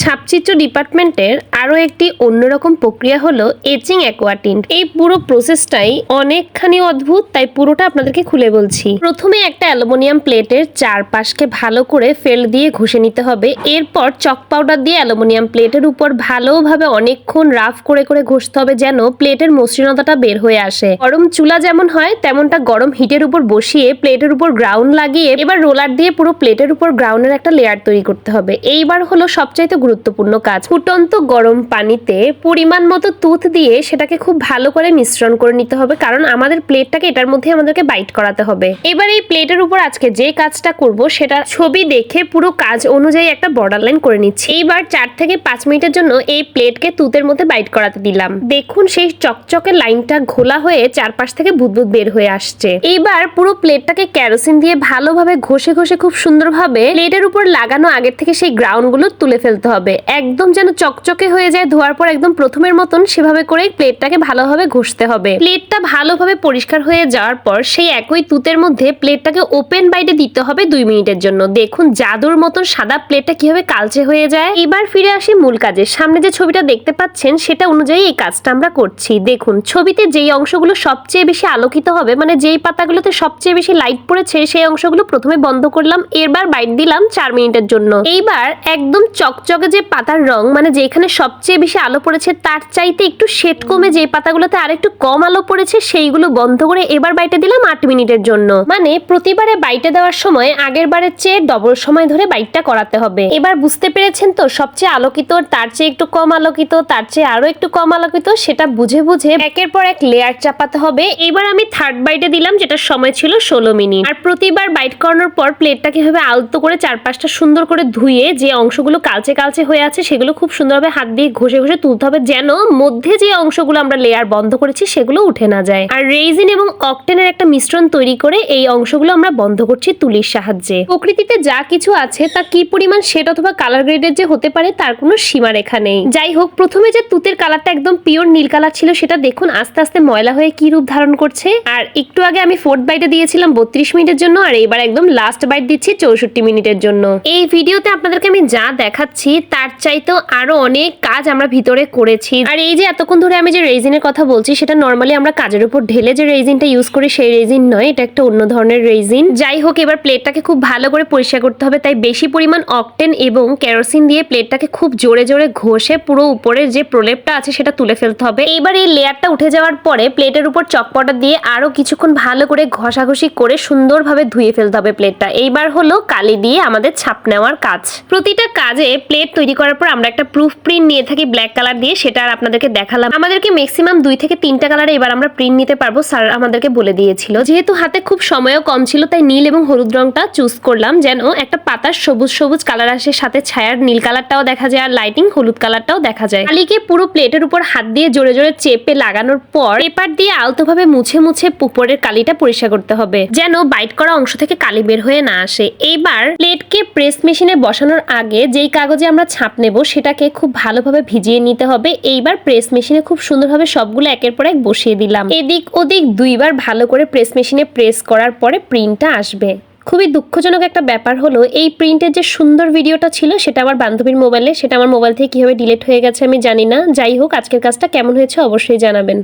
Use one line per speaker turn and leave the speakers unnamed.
ছাপচিত্র ডিপার্টমেন্টের আরও একটি অন্যরকম প্রক্রিয়া হলো এচিং অ্যাকোয়াটিন্ট। এই পুরো প্রসেসটাই অনেকখানি অদ্ভুত, তাই পুরোটা আপনাদেরকে খুলে বলছি। প্রথমে একটা অ্যালুমিনিয়াম প্লেটের চারপাশকে ভালো করে ফেল দিয়ে ঘষে নিতে হবে। এরপর চক পাউডার দিয়ে অ্যালুমিনিয়াম প্লেটের উপর ভালোভাবে অনেকক্ষণ রাফ করে করে ঘষতে হবে যেন প্লেটের মসৃণতাটা বের হয়ে আসে। গরম চুলা যেমন হয়, তেমনটা গরম হিটের উপর বসিয়ে প্লেটের উপর গ্রাউন্ড লাগিয়ে এবার রোলার দিয়ে পুরো প্লেটের উপর গ্রাউন্ডের একটা লেয়ার তৈরি করতে হবে। এইবার হলো সবচাইতে গুরুত্বপূর্ণ কাজ। ফুটন্ত গরম পানিতে পরিমাণ মতো তুত দিয়ে সেটাকে খুব ভালো করে মিশ্রণ করে নিতে হবে, কারণ আমাদের প্লেটটাকে এটার মধ্যে আমাদেরকে বাইট করাতে হবে। এবার এই প্লেটের উপর আজকে যে কাজটা করব, সেটা ছবি দেখে পুরো কাজ অনুযায়ী একটা বর্ডার লাইন করে নিচ্ছি। এইবার চার থেকে পাঁচ মিনিটের জন্য এই প্লেটকে তুতের মধ্যে বাইট করাতে দিলাম। দেখুন সেই চকচকে লাইনটা ঘোলা হয়ে চারপাশ থেকে বুদবুদ বের হয়ে আসছে। এইবার পুরো প্লেটটাকে ক্যারোসিন দিয়ে ভালোভাবে ঘষে ঘষে খুব সুন্দরভাবে প্লেটের উপর লাগানো আগের থেকে সেই গ্রাউন্ডগুলো তুলে ফেলতে হবে। একদম যেন চকচকে হয়ে যায় ধোয়ার পর একদম প্রথমের মতন সেভাবে করে প্লেটটাকে ভালোভাবে ঘষতে হবে। প্লেটটা ভালোভাবে পরিষ্কার হয়ে যাওয়ার পর সেই একই তুতের মধ্যে প্লেটটাকে ওপেন বাইটে দিতে হবে দুই মিনিটের জন্য। দেখুন জাদুর মতন সাদা প্লেটটা কীভাবে কালচে হয়ে যায়। এবার ফিরে আসি মূল কাজে। সামনে যে ছবিটা দেখতে পাচ্ছেন সেটা অনুযায়ী এই কাজটা আমরা করছি। দেখুন ছবিতে যেই অংশগুলো সবচেয়ে বেশি আলোকিত হবে মানে যেই পাতাগুলোতে সবচেয়ে বেশি লাইট পড়েছে সেই অংশগুলো প্রথমে বন্ধ করলাম, এরবার বাইট দিলাম চার মিনিটের জন্য। এইবার একদম চকচকে যে পাতার রং মানে যেখানে সবচেয়ে বেশি আলো পড়েছে, তার চাইতে একটু শেড কমে যে পাতাগুলোতে আর একটু কম আলো পড়েছে, সেইগুলো বন্ধ করে এবার বাইটে দিলাম আট মিনিটের জন্য। মানে প্রতিবারে বাইটে দেওয়ার সময় আগের বারের চেয়ে ডবল সময় ধরে বাইটটা করাতে হবে। এবার বুঝতে পেরেছেন তো, সবচেয়ে আলোকিত, তার চেয়ে একটু কম আলোকিত, তার চেয়ে আরও একটু কম আলোকিত, সেটা বুঝে বুঝে একের পর এক লেয়ার চাপাতে হবে। এবার আমি থার্ড বাইটে দিলাম যেটার সময় ছিল ষোলো মিনিট। আর প্রতিবার বাইট করানোর পর প্লেটটাকে এভাবে আলতো করে চারপাশটা সুন্দর করে ধুয়ে যে অংশগুলো কালচে কালচে হয়ে আছে সেগুলো খুব সুন্দরভাবে হাত দিয়ে ঘষে ঘষে তুলতে হবে, যেন মধ্যে যে অংশগুলো আমরা লেয়ার বন্ধ করেছি সেগুলো উঠে না যায়। আর রেজিন এবং অকটেনের একটা মিশ্রণ তৈরি করে এই অংশগুলো আমরা বন্ধ করছি তুলির সাহায্যে। প্রকৃতিতে যা কিছু আছে তা কি পরিমাণ শেড অথবা কালার গ্রেডের যে হতে পারে তার কোনো সীমারেখা নেই। যাই হোক, প্রথমে যে তুতের কালারটা একদম পিওর নীল কালার ছিল সেটা দেখুন, আস্তে আস্তে ময়লা হয়ে কি রূপ ধারণ করছে। আর একটু আগে আমি ফোর্থ বাইটে দিয়েছিলাম বত্রিশ মিনিটের জন্য, আর এবার একদম লাস্ট বাইট দিচ্ছি চৌষট্টি মিনিটের জন্য। এই ভিডিওতে আপনাদেরকে আমি যা দেখাচ্ছি তার চাইতেও আরও অনেক কাজ আমরা ভিতরে করেছি। আর এই যে এতক্ষণ ধরে আমি যে রেজিনের কথা বলছি, সেটা নর্মালি আমরা কাজের উপর ঢেলে যে রেজিনটা ইউজ করি, সেই রেজিন নয়, এটা একটা অন্য ধরনের রেজিন। যাই হোক, এবার প্লেটটাকে খুব ভালো করে পরিষ্কার করতে হবে, তাই বেশি পরিমাণ অকটেন এবং কেরোসিন দিয়ে প্লেটটাকে খুব জোরে জোরে ঘষে পুরো উপরের যে প্রলেপটা আছে, সেটা তুলে ফেলতে হবে। এইবার এই লেয়ারটা উঠে যাওয়ার পরে প্লেটের উপর চকপটা দিয়ে আরও কিছুক্ষণ ভালো করে ঘষাঘষি করে সুন্দরভাবে ধুয়ে ফেলতে হবে প্লেটটা। এইবার হলো কালি দিয়ে আমাদের ছাপ নেওয়ার কাজ। প্রতিটা কাজে প্লেট তৈরি করার পর আমরা একটা প্রুফ প্রিন্ট নিয়ে থাকি ব্ল্যাক কালার দিয়ে, সেটা আর আপনাদেরকে দেখালাম। আমাদেরকে ম্যাক্সিমাম দুই থেকে তিনটা কালারে এবার আমরা প্রিন্ট নিতে পারব স্যার আমাদেরকে বলে দিয়েছিল। যেহেতু হাতে খুব সময়ও কম ছিল, তাই নীল এবং হলুদ রংটা চুজ করলাম, যেন একটা পাতার সবুজ সবুজ কালার আসে, সাথে ছায়ার নীল কালারটাও দেখা যায় আর লাইটিং হলুদ কালারটাও দেখা যায়। কালিকে পুরো প্লেটের উপর হাত দিয়ে জোরে জোরে চেপে লাগানোর পর পেপার দিয়ে আলতোভাবে মুছে মুছে উপরের কালিটা পরিষ্কার করতে হবে, যেন বাইট করা অংশ থেকে কালি বের হয়ে না আসে। এইবার প্লেটকে প্রেস মেশিনে বসানোর আগে যেই কাগজে আমরা ছাপ নেব, সেটাকে খুব ভালোভাবে ভিজিয়ে নিতে হবে। এইবার প্রেস মেশিনে খুব সুন্দরভাবে সবগুলো একের পর এক বসিয়ে দিলাম। এদিক ওদিক দুইবার ভালো করে প্রেস মেশিনে প্রেস করার পরে প্রিন্টটা আসবে। খুবই দুঃখজনক একটা ব্যাপার হলো, এই প্রিন্টের যে সুন্দর ভিডিওটা ছিল, সেটা আমার বান্ধবীর মোবাইলে সেটা আমার মোবাইল থেকে কীভাবে ডিলিট হয়ে গেছে আমি জানি না। যাই হোক, আজকের কাজটা কেমন হয়েছে অবশ্যই জানাবেন।